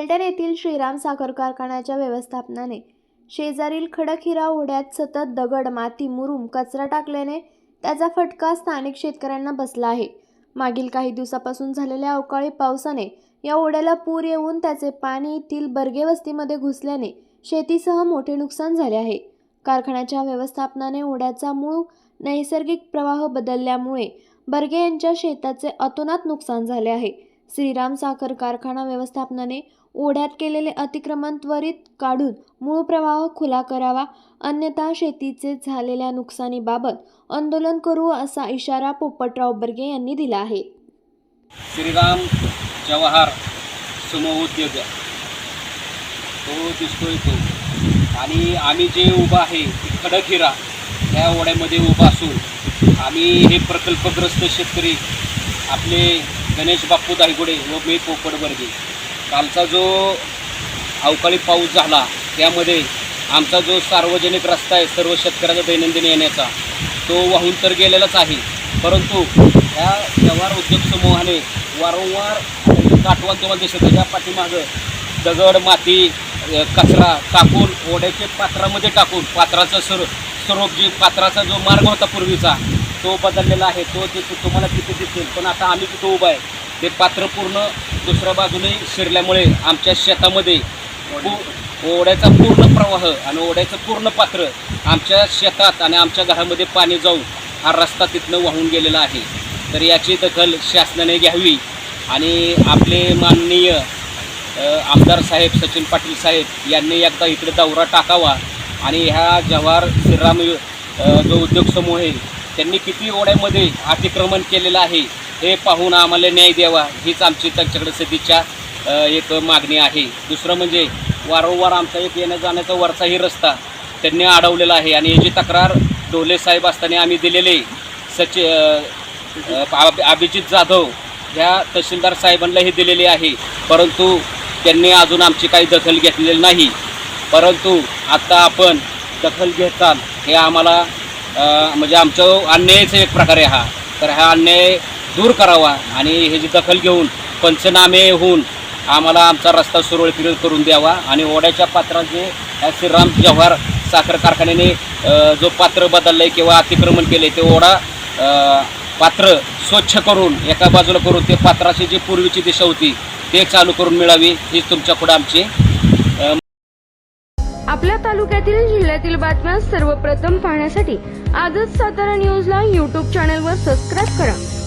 फलटण येथील श्रीराम साखर कारखान्याच्या व्यवस्थापनाने शेजारील खडकहिरा ओढ्यात सतत दगड माती मुरुम कचरा टाकल्याने त्याचा फटका स्थानिक शेतकऱ्यांना बसला आहे. मागील काही दिवसापासून झालेल्या अवकाळी पावसाने या ओढ्याला पूर येऊन त्याचे पाणी येथील बर्गे वस्तीमध्ये घुसल्याने शेतीसह मोठे नुकसान झाले आहे. कारखान्याच्या व्यवस्थापनाने ओढ्याचा मूळ नैसर्गिक प्रवाह बदलल्यामुळे बर्गे यांच्या शेताचे अतोनात नुकसान झाले आहे. श्रीराम साखर कारखाना व्यवस्थापनाने ओढ्यात केलेले अतिक्रमण त्वरित काढून मूळ प्रवाह खुला करावा. अन्यथा शेतीचे झालेल्या नुकसानीबाबत आंदोलन करू असा इशारा पोपटराव बर्गे यांनी दिला आहे. श्रीराम जवाहर समोद्योग उद्योग. तो दिसतोय तो. आणि आम्ही जे उभं आहे ती खडकहिरा या ओढ्यामध्ये उभा असून आम्ही हे प्रकल्पग्रस्त शेतकरी आपले गणेश बाप्पू दायगुडे व मी पोपटवर्गे कालचा जो अवकाळी पाऊस झाला त्यामध्ये आमचा जो सार्वजनिक रस्ता आहे सर्व शेतकऱ्याचा दैनंदिन येण्याचा तो वाहून तर गेलेलाच आहे. परंतु ह्या व्यवहार उद्योग समूहाने वारंवार काठवा तुम्हाला दिसत पाठीमागं दगड माती कचरा टाकून ओढ्याचे पात्रामध्ये टाकून पात्राचा स्वर स्वरूप जे पात्राचा जो मार्ग होता पूर्वीचा तो बदललेला आहे. तो तिथे तुम्हाला तिथे दिसेल. पण आता आम्ही तिथं उभा आहे. ते पात्र पूर्ण दुसऱ्या बाजूने शिरल्यामुळे आमच्या शेतामध्ये ओढ्याचा पूर्ण प्रवाह आणि ओढ्याचं पूर्ण पात्र आमच्या शेतात आणि आमच्या घरामध्ये पाणी जाऊन हा रस्ता तिथनं वाहून गेलेला आहे. तर याची दखल शासनाने घ्यावी आणि आपले माननीय आमदार साहेब सचिन पाटील साहेब यांनी एकदा इकडे दौरा टाकावा आणि ह्या जवाहर श्रीराम जो उद्योग समूह आहे त्यांनी किती ओढ्यामध्ये अतिक्रमण केलेलं आहे हे पाहून आम्हाला न्याय द्यावा हीच आमची त्यांच्याकडे सदिच्छा एक मागणी आहे. दुसरं म्हणजे वारंवार आमचा एक येण्या जाण्याचा वरचाही रस्ता त्यांनी अडवलेला आहे आणि याची तक्रार डोले साहेब असताना आम्ही दिलेले सचि अभिजित जाधव ह्या तहसीलदार साहेबांनाही दिलेली आहे. परंतु त्यांनी अजून आमची काही दखल घेतलेली नाही. परंतु आत्ता आपण दखल घेताल हे आम्हाला म्हणजे आमचं अन्यायच एक प्रकारे हा. तर हा अन्याय दूर करावा आणि ह्याची दखल घेऊन पंचनामे होऊन आम्हाला आमचा रस्ता सुरळीत करून द्यावा आणि ओढ्याच्या पात्राचे ह्या श्रीराम जव्हार साखर कारखान्याने जो पात्र बदललं आहे किंवा अतिक्रमण केले ते ओढा पात्र स्वच्छ करून एका बाजूला करून ते पात्राची जी पूर्वीची दिशा होती ते चालू करून मिळावी हीच तुमच्यापुढे आमची आपल्या तालुक्यातील जिल्ह्यातील बातम्या सर्वप्रथम पाहण्यासाठी आजच सातारा न्यूजला यूट्यूब चॅनलवर सबस्क्राईब करा.